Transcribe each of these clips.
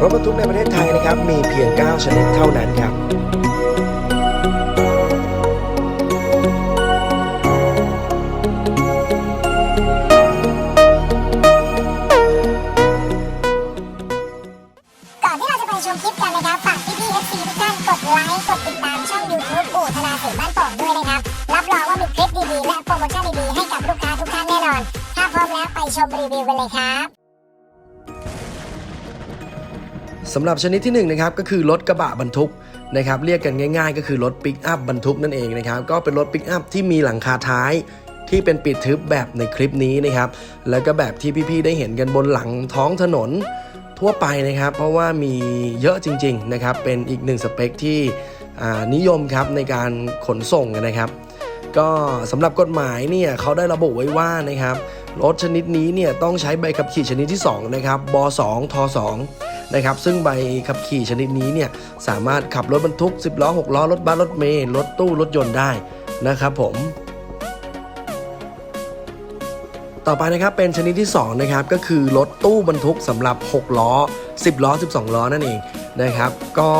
รถบรรทุกในประเทศไทยนะครับ มีเพียง 9 ชนิดเท่านั้นครับก่อนที่เราจะไปชมคลิปกันนะครับฝากพี่ๆ FC ทุกท่านกดไลค์กดติดตามช่อง YouTube อู่ธนาเสียงบ้านโป่งด้วยนะครับรับรองว่ามีคลิปดีๆและโปรโมชั่นดีๆให้กับลูกค้าทุกท่านแน่นอนถ้าพร้อมแล้วไปชมรีวิวกันเลยครับ สำหรับชนิดที่1นงนะครับก็คือรถกระบะบรรทุกนะครับเรียกกันง่ายๆ ก็คือรถปิกอัพบรรทุกนั่นเองนะครับก็เป็นรถปิกอัพที่มีหลังคาท้ายที่เป็นปิดทึบแบบในคลิปนี้นะครับ แล้วก็แบบที่พี่ๆได้เห็นกันบนหลังท้องถนนทั่วไปนะครับ เพราะว่ามีเยอะจริงๆนะครับ เป็นอีกหนึ่งสเปคที่นิยมครับในการขนส่งนะครับ ก็สำหรับกฎหมายเนี่ยเขาได้ระบุไว้ว่านะครับรถชนิดนี้เนี่ยต้องใช้ใบขับขี่ชนิดที่ 2 นะครับบ2ท2 นะครับซึ่งใบขับขี่ชนิดนี้เนี่ยสามารถขับรถบรรทุก 10 ล้อ 6 ล้อ รถบัสรถเมล์รถตู้รถยนต์ได้นะครับผม ต่อไปนะครับเป็นชนิดที่2นะครับก็คือรถตู้บรรทุกสำหรับ 6 ล้อ 10 ล้อ 12 ล้อนั่นเองนะครับก็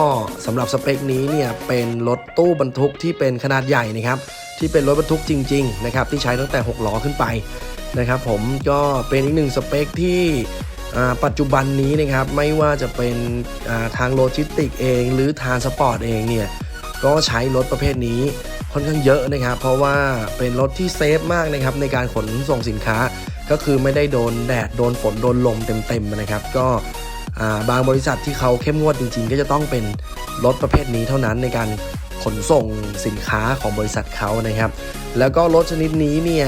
สำหรับสเปคนี้เนี่ยเป็นรถตู้บรรทุกที่เป็นขนาดใหญ่นะครับที่เป็นรถบรรทุกจริงๆนะครับที่ใช้ตั้งแต่ 6 ล้อขึ้นไปนะครับผมก็เป็นอีกหนึ่งสเปคที่ ปัจจุบันนี้นะครับไม่ว่าจะเป็นทางโลจิสติกเอง หรือทางสปอร์ตเองเนี่ยก็ใช้รถประเภทนี้ค่อนข้างเยอะนะครับ เพราะว่าเป็นรถที่เซฟมากนะครับในการขนส่งสินค้า ก็คือไม่ได้โดนแดดโดนฝนโดนลมเต็มๆนะครับ ก็บางบริษัทที่เขาเข้มงวดจริง ๆ ก็จะต้องเป็นรถประเภทนี้เท่านั้นในการขนส่งสินค้าของบริษัทเขานะครับ แล้วก็รถชนิดนี้เนี่ย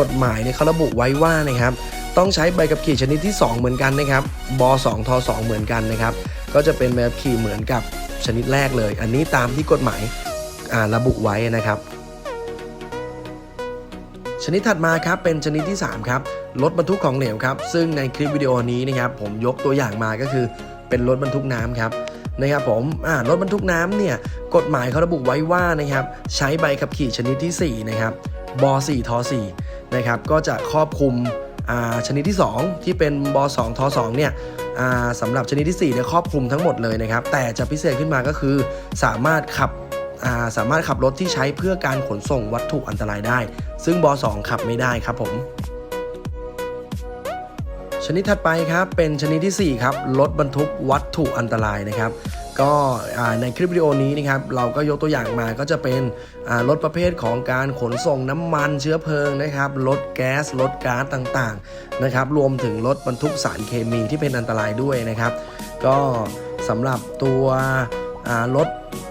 กฎหมายเนี่ยเขาระบุไว้ว่านะครับ ต้องใช้ใบขับขี่ชนิดที่ 2 เหมือนกันนะครับบ2ท2เหมือนกันนะครับ ก็จะเป็นใบขับขี่เหมือนกับชนิดแรกเลย อันนี้ตามที่กฎหมายระบุไว้นะครับ ชนิดถัดมาครับเป็นชนิดที่ 3 ครับรถบรรทุกของเหลวครับ ซึ่งในคลิปวิดีโอนี้นะครับผมยกตัวอย่างมาก็คือเป็นรถบรรทุกน้ำครับนะครับผมรถบรรทุกน้ำเนี่ยกฎหมายเขาระบุไว้ว่านะครับใช้ใบขับขี่ชนิดที่ 4 นะครับบ4ท4นะครับก็จะครอบคลุม ชนิดที่ 2 ที่เป็นบ2ท2เนี่ยสำหรับชนิดที่4เนี่ยครอบคลุมทั้งหมดเลยนะครับ แต่จะพิเศษขึ้นมาก็คือ สามารถขับาสามารถขับรถที่ใช้เพื่อการขนส่งวัตถุอันตรายได้ ซึ่งบ2ขับไม่ได้ครับผมชนิดถัดไปครับเป็นชนิดที่4ครับรถบรรทุกวัตถุอันตรายนะครับ ก็ในคลิปวิดีโอนี้นะครับเราก็ยกตัวอย่างมาก็จะเป็นรถประเภทของการขนส่งน้ำมันเชื้อเพลิงนะครับรถแก๊สรถก๊าซต่างๆนะครับรวมถึงรถบรรทุกสารเคมีที่เป็นอันตรายด้วยนะครับ ก็สำหรับตัวรถ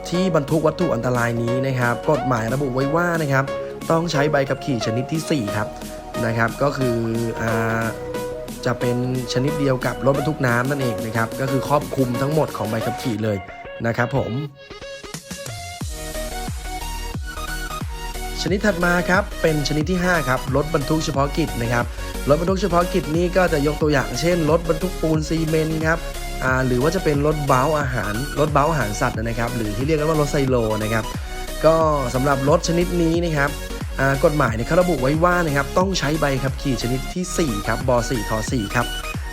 ที่บรรทุกวัตถุอันตรายนี้นะครับ กฎหมายระบุไว้ว่านะครับต้องใช้ใบขับขี่ชนิดที่ 4 ครับนะครับ ก็คืออ จะเป็นชนิดเดียวกับรถบรรทุกน้ำนั่นเองนะครับก็คือครอบคลุมทั้งหมดของใบขับขี่เลยนะครับผม ชนิดถัดมาครับเป็นชนิดที่ 5 ครับรถบรรทุกเฉพาะกิจนะครับรถบรรทุกเฉพาะกิจนี่ก็จะยกตัวอย่างเช่นรถบรรทุกปูนซีเมนต์ครับหรือว่าจะเป็นรถเบ้าอาหารรถเบ้าอาหารสัตว์นะครับ หรือที่เรียกกันว่ารถไซโลนะครับก็สำหรับรถชนิดนี้นะครับ กฎหมายเนี่ยเขาระบุไว้ว่านะครับต้องใช้ใบขับขี่ชนิดที่ 4 ครับบ4ท4ครับ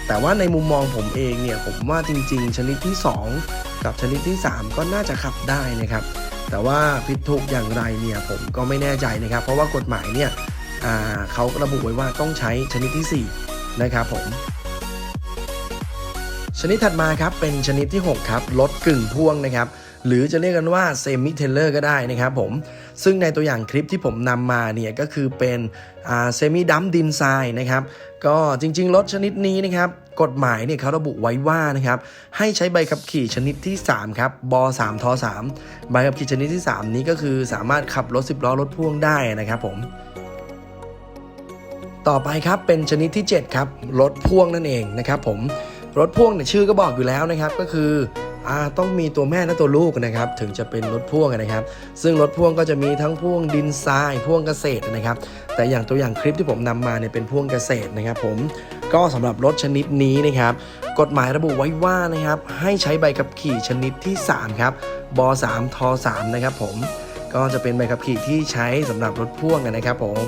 แต่ว่าในมุมมองผมเองเนี่ยผมว่าจริง ๆ ชนิดที่ 2 กับชนิดที่ 3 ก็น่าจะขับได้นะครับ แต่ว่าผิดถูกอย่างไรเนี่ยผมก็ไม่แน่ใจนะครับ เพราะว่ากฎหมายเนี่ยเขาระบุไว้ว่าต้องใช้ชนิดที่ 4 นะครับผมชนิดถัดมาครับเป็นชนิดที่ 6 ครับรถกึ่งพ่วงนะครับ หรือจะเรียกกันว่าเซมิเทเลอร์ก็ได้นะครับผม ซึ่งในตัวอย่างคลิปที่ผมนำมาเนี่ยก็คือเป็นเซมิดัมดินไซน์นะครับ ก็จริง ๆ รถชนิดนี้นะครับกฎหมายเนี่ยเขาระบุไว้ว่านะครับให้ใช้ใบขับขี่ชนิดที่ 3 ครับบ3ท3ใบขับขี่ชนิดที่ 3 นี้ก็คือสามารถขับรถ 10ล้อรถพ่วงได้นะครับผม ต่อไปครับเป็นชนิดที่ 7 ครับ รถพ่วงนั่นเองนะครับผมรถพ่วงเนี่ยชื่อก็บอกอยู่แล้วนะครับก็คือ ต้องมีตัวแม่และตัวลูกนะครับ ถึงจะเป็นรถพ่วงนะครับ ซึ่งรถพ่วงก็จะมีทั้งพ่วงดินทรายพ่วงเกษตรนะครับ แต่อย่างตัวอย่างคลิปที่ผมนำมาเนี่ยเป็นพ่วงเกษตรนะครับ ผมก็สำหรับรถชนิดนี้นะครับ กฎหมายระบุไว้ว่านะครับ ให้ใช้ใบขับขี่ชนิดที่ 3 ครับบ3ท3นะครับ ผมก็จะเป็นใบขับขี่ที่ใช้สำหรับรถพ่วงนะครับ ผม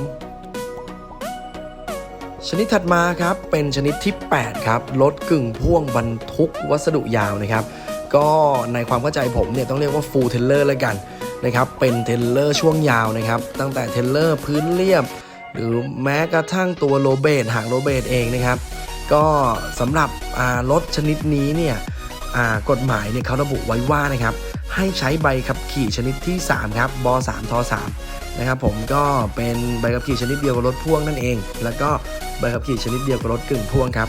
ชนิดถัดมาครับเป็นชนิดที่ 8 ครับรถกึ่งพ่วงบรรทุกวัสดุยาวนะครับ ก็ในความเข้าใจผมเนี่ยต้องเรียกว่าฟูลเทเลอร์แล้วกันนะครับเป็นเทเลอร์ช่วงยาวนะครับ ตั้งแต่เทเลอร์พื้นเรียบ หรือแม้กระทั่งตัวโรเบตหางโรเบตเองนะครับ ก็สำหรับรถชนิดนี้เนี่ยกฎหมายเนี่ยเขาระบุไว้ว่านะครับ ให้ใช้ใบขับขี่ชนิดที่ 3 ครับบ3ท3นะครับผมก็เป็นใบขับขี่ชนิดเดียวกับรถพ่วงนั่นเอง แล้วก็ใบขับขี่ชนิดเดียวกับรถกึ่งพ่วงครับ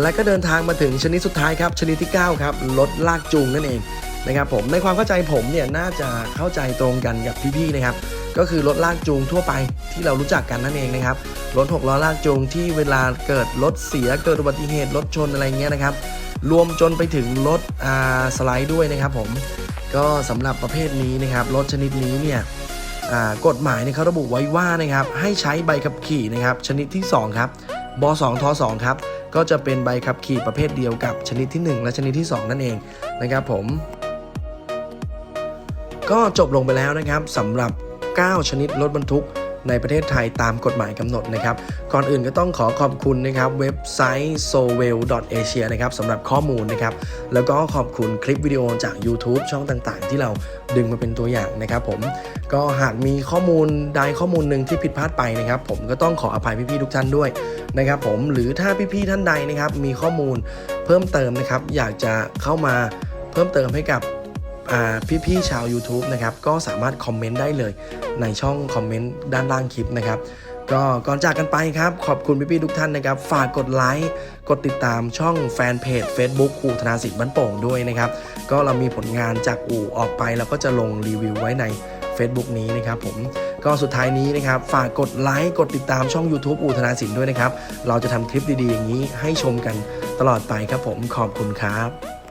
และก็เดินทางมาถึงชนิดสุดท้ายครับ ชนิดที่ 9 ครับรถลากจูงนั่นเองนะครับผมในความเข้าใจผมเนี่ยน่าจะเข้าใจตรงกันกับพี่ๆนะครับก็คือรถลากจูงทั่วไปที่เรารู้จักกันนั่นเองนะครับรถหกล้อลากจูงที่เวลาเกิดรถเสียเกิดอุบัติเหตุรถชนอะไรเงี้ยนะครับรวมจนไปถึงรถอ่าสไลด์ด้วยนะครับผมก็สำหรับประเภทนี้นะครับรถชนิดนี้เนี่ยอ่ากฎหมายเนี่ยเขาระบุไว้ว่านะครับให้ใช้ใบขับขี่นะครับชนิดที่ 2 ครับ บ2ท2ครับ ก็จะเป็นใบขับขี่ประเภทเดียวกับชนิดที่ 1 และชนิดที่ 2 นั่นเองนะครับผม ก็จบลงไปแล้วนะครับสำหรับ 9 ชนิดรถบรรทุก ในประเทศไทยตามกฎหมายกำหนดนะครับ ก่อนอื่นก็ต้องขอขอบคุณนะครับเว็บไซต์ s o w e l a s i a นะครับสำหรับข้อมูลนะครับ แล้วก็ขอบคุณคลิปวิดีโอจาก YouTube ช่องต่างๆ ที่เราดึงมาเป็นตัวอย่างนะครับผมก็หากมีข้อมูลใดข้อมูลหนึ่งที่ผิดพลาดไปนะครับ ผมก็ต้องขออภัยพี่ๆทุกท่านด้วยนะครับผมหรือถ้าพี่ๆท่านใดนะครับมีข้อมูลเพิ่มเติมนะครับ อยากจะเข้ามาเพิ่มเติมให้กับ พี่ๆชาว YouTube นะครับก็สามารถคอมเมนต์ได้เลยในช่องคอมเมนต์ด้านล่างคลิปนะครับก็ก่อนจากกันไปครับ ขอบคุณพี่ๆทุกท่านนะครับ ฝากกดไลค์กดติดตามช่องแฟนเพจ Facebook อู่ธนาสิทธิ์บ้านโป่งด้วยนะครับ ก็เรามีผลงานจากอู่ออกไปแล้วก็จะลงรีวิวไว้ใน Facebook นี้นะครับผมก็สุดท้ายนี้นะครับ ฝากกดไลค์กดติดตามช่อง YouTube อู่ธนาสินด้วยนะครับ เราจะทำคลิปดีๆอย่างนี้ให้ชมกันตลอดไปครับผมขอบคุณครับ